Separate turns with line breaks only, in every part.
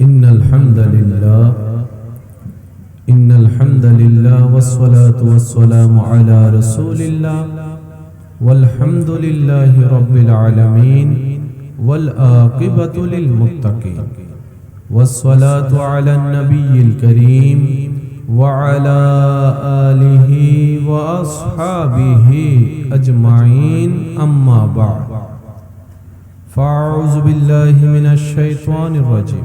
إن الحمد لله إن الحمد لله والصلاة والسلام على رسول الله والحمد لله رب العالمين والآقبة للمتقين والصلاة على النبي الكريم وعلى آله وأصحابه أجمعين أما بعد. فأعوذ بالله من الشيطان الرجيم.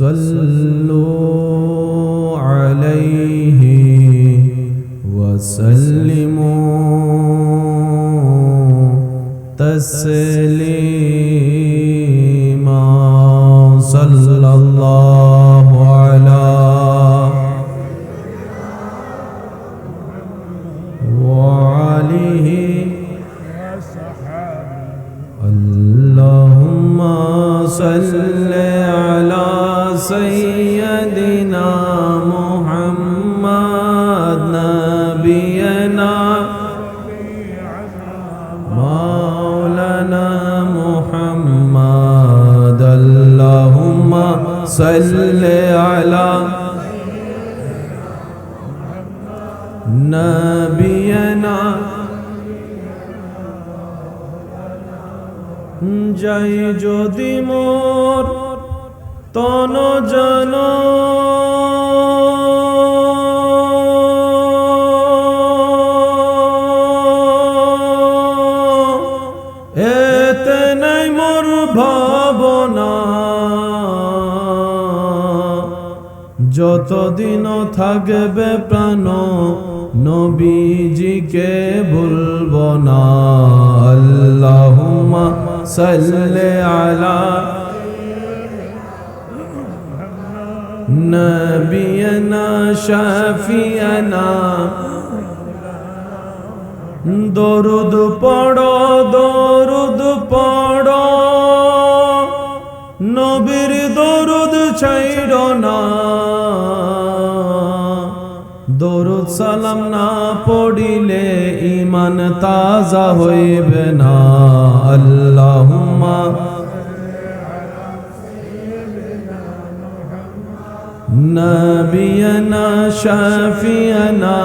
صلو علیہ وسلموا تسلیما صلی اللہ علی وآلہ صل على نبينا যাই যদি মোর তন জন এতে নাই মোর ভাবনা যতদিন থাকবে প্রাণ, নবীজিকে ভুলব না। আল্লাহুম্মা সাল্লি আলা নবিয়না শাফিয়ানা। দরুদ পড়ো দরুদ পড়ো। নবীর দরুদ ছাইড় না। দরুদ সালাম না পড়িলে ইমান তাজা হইবে না। আল্লাহুম্মা নবিয়না, শাফিয়ানা